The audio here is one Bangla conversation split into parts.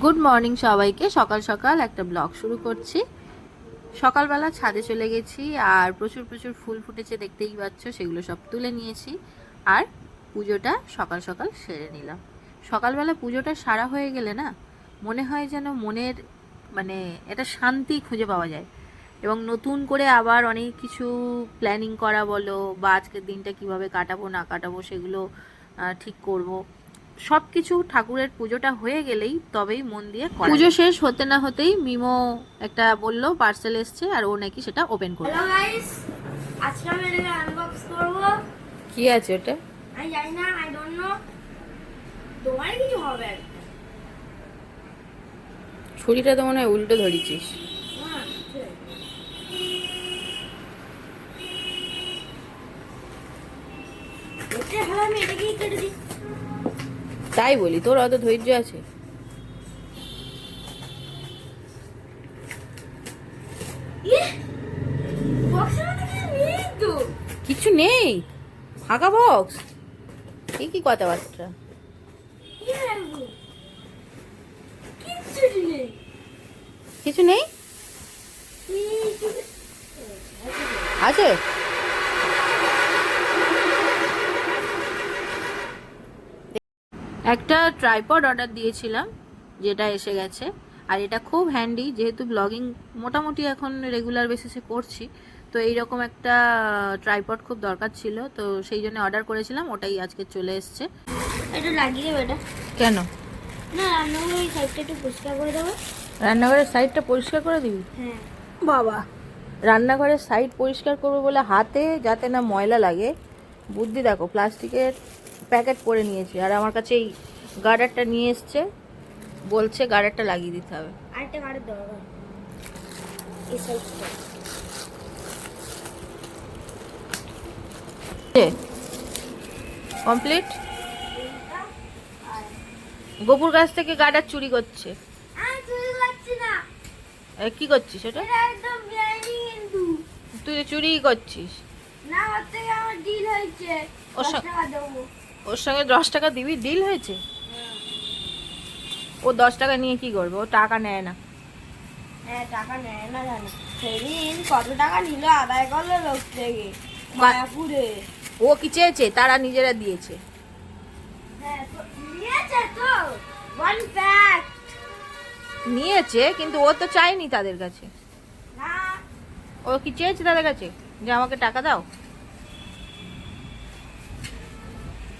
গুড মর্নিং সবাইকে। সকাল সকাল একটা ব্লগ শুরু করছি। সকালবেলা ছাদে চলে গেছি আর প্রচুর প্রচুর ফুল ফুটেছে দেখতেই পাচ্ছ, সেগুলো সব তুলে নিয়েছি। আর পুজোটা সকাল সকাল সেরে নিলাম। সকালবেলা পুজোটা সারা হয়ে গেলে না, মনে হয় যেন মনের মানে এটা শান্তি খুঁজে পাওয়া যায়। এবং নতুন করে আবার অনেক কিছু প্ল্যানিং করা বলো বা আজকের দিনটা কীভাবে কাটাবো না কাটাবো সেগুলো ঠিক করব। সব কিছু ঠাকুরের পুজোটা হয়ে গেলেই তবেই মন দিয়ে পুজো শেষ হতে না হতেই মিমো একটা বলল পার্সেল এসছে আর ও নাকি সেটা ওপেন করবে। হ্যালো আজকে আমি এটাকে আনবক্স করব। কি আছে ওটা? আমি জানি না আই ডোন্ট নো তোমার কিছু হবে ছুরিটা তো মনে হয় উল্টো ধরেছিস হ্যাঁ, ঠিক আছে। এতে হলে আমি এটাকেই কেটে দিই তাই বলি তোর অত ধৈর্য আছে? ইয়ে কিছু নেই তো? কিছু নেই ফাঁকা বক্স কি কথাবার্তা? কি? কিচ্ছু নেই। কিছু নেই? আছে? একটা ট্রাইপড অর্ডার দিয়েছিলাম যেটা এসে গেছে। আর এটা খুব হ্যান্ডি যেহেতু ব্লগিং মোটামুটি এখন রেগুলার বেসিসে করছি তো এইরকম একটা ট্রাইপড খুব দরকার ছিল তো সেই জন্য অর্ডার করেছিলাম ওটাই আজকে চলে এসছে। এটা লাগিয়ে দেবো এটা? কেন? না রান্নাঘরে এই সাইডটা একটু পরিষ্কার করে দেবো। রান্নাঘরের সাইডটা পরিষ্কার করে দিবি? হ্যাঁ। বাবা রান্নাঘরের সাইড পরিষ্কার করব বলে হাতে যাতে না ময়লা লাগে বুদ্ধি দেখো প্লাস্টিকের প্যাকেট করে নিয়েছি। আর আমার কাছে এই গার্ডারটা নিয়ে এসছে। বলছে গার্ডারটা লাগিয়ে দিতে হবে। আরেকটা কাটের দরকার এই সাইডটা কমপ্লিট গোপুর গাছ থেকে গার্ডার চুরি করছে। কি করছিস কিন্তু। তুই চুরি করছিস। না ওর থেকে আমার ডিল হয়েছে। ওর সঙ্গে দশ টাকা দিবি ডিল হয়েছে? ও দশ টাকা নিয়ে কি করবে? ও টাকা নেয় না। হ্যাঁ টাকা নেয় না জানি। সেদিন কত টাকা নিল আদায় করল লোক থেকে? মায়াপুরে। ও কি চেয়েছে? তারা নিজেরা দিয়েছে। হ্যাঁ নিয়েছে কিন্তু ও তো চায়নি তাদের কাছে। ও কি চেয়েছে তাদের কাছে? যে আমাকে টাকা দাও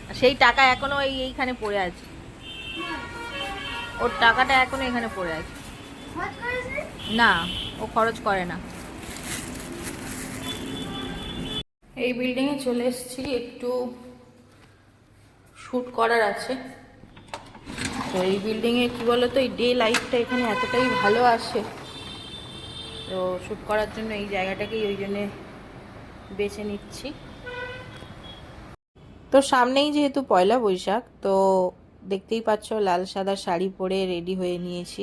আর সেই টাকা এখনও এই এইখানে পড়ে আছে। ওর টাকাটা এখনও এখানে পড়ে আছে। না, ও খরচ করে না। এই বিল্ডিংয়ে চলে এসেছি, একটু শ্যুট করার আছে। তো এই বিল্ডিংয়ে কি বলতো, এই ডে লাইটটা এখানে এতটাই ভালো আসে। তো শ্যুট করার জন্য এই জায়গাটাকেই ওই জন্যে বেছে নিচ্ছি। তো সামনেই যেহেতু পয়লা বৈশাখ, তো দেখতেই পাচ্ছ লাল সাদা শাড়ি পরে রেডি হয়ে নিয়েছি।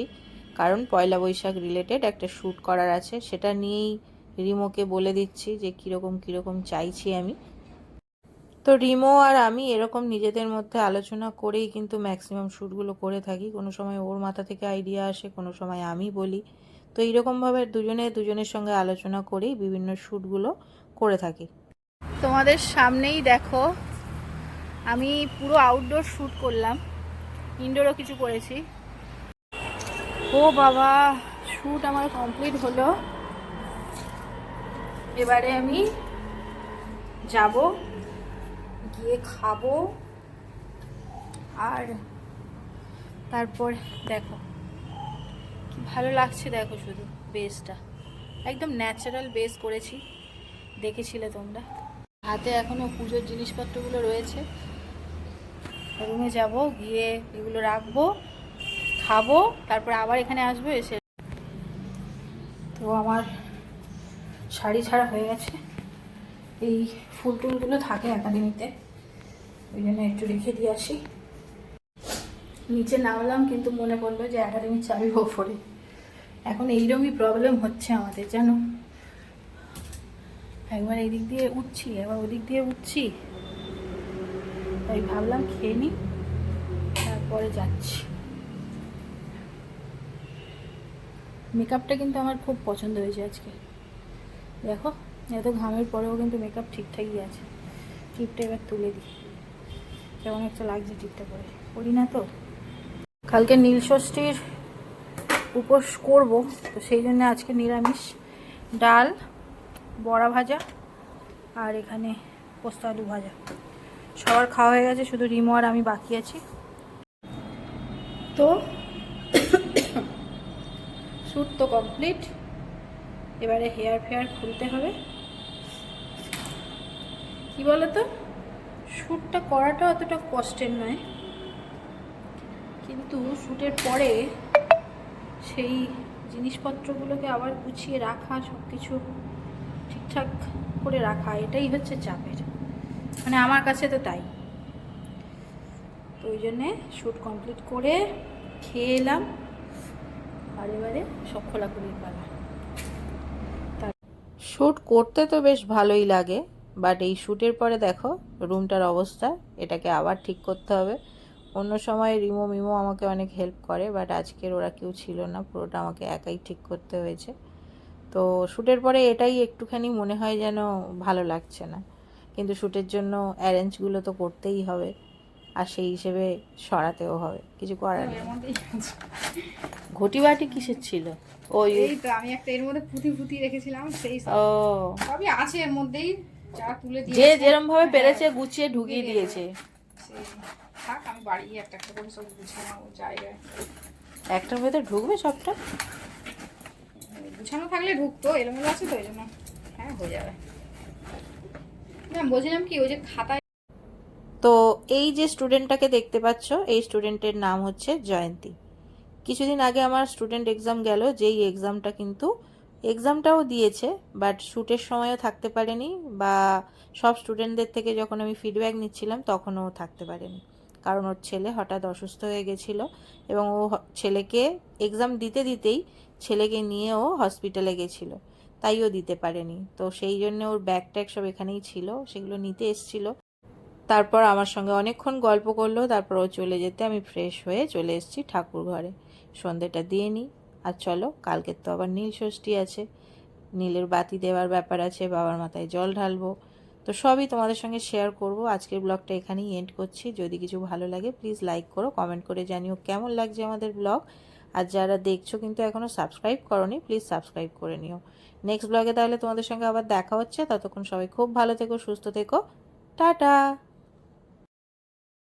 কারণ পয়লা বৈশাখ রিলেটেড একটা শ্যুট করার আছে, সেটা নিয়েই রিমোকে বলে দিচ্ছি যে কীরকম কীরকম চাইছি আমি। তো রিমো আর আমি এরকম নিজেদের মধ্যে আলোচনা করেই কিন্তু ম্যাক্সিমাম শ্যুটগুলো করে থাকি। কোনো সময় ওর মাথা থেকে আইডিয়া আসে, কোনো সময় আমি বলি। তো এইরকমভাবে দুজনে দুজনের সঙ্গে আলোচনা করেই বিভিন্ন শ্যুটগুলো করে থাকি। তোমাদের সামনেই দেখো আমি পুরো আউটডোর শ্যুট করলাম। ইনডোরও কিছু করেছি। ও বাবা শ্যুট আমার কমপ্লিট হলো। এবারে আমি যাব, গিয়ে খাব, আর তারপর দেখো, কি ভালো লাগছে দেখো শুধু বেসটা একদম ন্যাচারাল বেস করেছি। দেখেছিলে তোমরা? হাতে এখনও পুজোর জিনিসপত্রগুলো রয়েছে। রুমে যাব, গিয়ে এগুলো রাখব, খাব, তারপর আবার এখানে আসব এসে। তো আমার শাড়ি ছাড়া হয়ে গেছে। এই ফুল টুলগুলো থাকে একাডেমিতে, ওই জন্য একটু রেখে দিয়ে আসি। নিচে নামলাম, কিন্তু মনে পড়ল যে একাডেমির চাবি ওপরে। এখন এইরকমই প্রবলেম হচ্ছে আমাদের, জানো? একবার এদিক দিয়ে উঠছি, একবার ওদিক দিয়ে উঠছি। তাই ভাবলাম খেয়ে নিই তারপরে যাচ্ছি। মেকআপটা কিন্তু আমার খুব পছন্দ হয়েছে আজকে। দেখো, এত ঘামের পরেও কিন্তু মেকআপ ঠিকঠাকই আছে। টিপটা এবার তুলে দিই। কেমন একটা লাগছে টিপটা পরে। করি না তো? কালকে নীলষষ্ঠীর উপোস করব, তো সেই জন্য আজকে নিরামিষ। ডাল, বড়া ভাজা, আর এখানে পোস্ত আলু ভাজা। সবার খাওয়া হয়ে গেছে, শুধু রিমো আর আমি বাকি আছি। তো শ্যুট তো কমপ্লিট। এবারে হেয়ার ফেয়ার খুলতে হবে। কি বলো তো শ্যুটটা করাটা অতটা কষ্টের নয়। কিন্তু শ্যুটের পরে সেই জিনিসপত্রগুলোকে আবার গুছিয়ে রাখা সব কিছু ঠিকঠাক করে রাখা, এটাই হচ্ছে চাপের। মানে আমার কাছে তো তাই। তো ওই জন্যে শ্যুট কমপ্লিট করে খেয়ে এলাম। আর এবারে সব খোলাখুলির পালা। শ্যুট করতে তো বেশ ভালোই লাগে বাট এই শ্যুটের পরে দেখো, রুমটার অবস্থা, এটাকে আবার ঠিক করতে হবে। অন্য সময় রিমো মিমো আমাকে অনেক হেল্প করে বাট আজকের ওরা কেউ ছিল না, পুরোটা আমাকে একাই ঠিক করতে হয়েছে। তো শ্যুটের পরে এটাই একটুখানি মনে হয় যেন ভালো লাগছে না। কিন্তু শ্যুটের জন্য অ্যারেঞ্জগুলো তো করতেই হবে। আর সেই হিসেবে সরাতেও হবে। কিছু করার নেই। ঘটি বাটি কিসের ছিল? ওই এই তো আমি একটা এর মধ্যে পুঁতি পুঁতি রেখেছিলাম সেই ও। সবই আছে এর মধ্যেই যা তুলে দিয়ে যে যেরম ভাবে পেরেছে গুছিয়ে ঢুকিয়ে দিয়েছে। থাক আমি বাড়ি গিয়ে একটা একটা করে সব গুছানো জায়গায়। একটার ভেতর ঢুকবে সবটা? গুছানো থাকলে ঢুকতো এলোমেলো আছে তো এই জন্য। হ্যাঁ হয়ে যাবে। বলছিলাম কি, ওই যে খাতায় তো এই যে স্টুডেন্টটাকে দেখতে পাচ্ছ, এই স্টুডেন্টের নাম হচ্ছে জয়ন্তী। কিছুদিন আগে আমার স্টুডেন্ট এক্সাম গেল, যেই এক্সামটা কিন্তু এক্সামটাও দিয়েছে, বাট শ্যুটের সময়ও থাকতে পারেনি, বা সব স্টুডেন্টদের থেকে যখন আমি ফিডব্যাক নিচ্ছিলাম, তখনও থাকতে পারেনি। কারণ ওর ছেলে হঠাৎ অসুস্থ হয়ে গেছিল, এবং ও ছেলেকে এক্সাম দিতে দিতেই ছেলেকে নিয়ে ও হসপিটালে গেছিল। তাই ও দিতে পারেনি। তো সেই জন্য ওর ব্যাগ ট্যাগ সব এখানেই ছিল, সেগুলো নিতে এসেছিল। তারপর আমার সঙ্গে অনেকক্ষণ গল্প করল, তারপর ও চলে যেতে আমি ফ্রেশ হয়ে চলে এসেছি ঠাকুর ঘরে। সন্ধেটা দিয়ে নিই, আর চলো কালকের তো আবার নীল ষষ্ঠী আছে। নীলের বাতি দেওয়ার ব্যাপার আছে, বাবার মাথায় জল ঢালবো। তো সবই তোমাদের সঙ্গে শেয়ার করব। আজকের ব্লগটা এখানেই এন্ড করছি। যদি কিছু ভালো লাগে প্লিজ লাইক করো কমেন্ট করে জানিও কেমন লাগছে আমাদের ব্লগ আর যারা দেখছ কিন্তু এখনও সাবস্ক্রাইব করনি প্লিজ সাবস্ক্রাইব করে নিও। নেক্সট ব্লগে তাহলে তোমাদের সঙ্গে আবার দেখা হচ্ছে। ততক্ষণ সবাই খুব ভালো থেকো, সুস্থ থেকো। টাটা!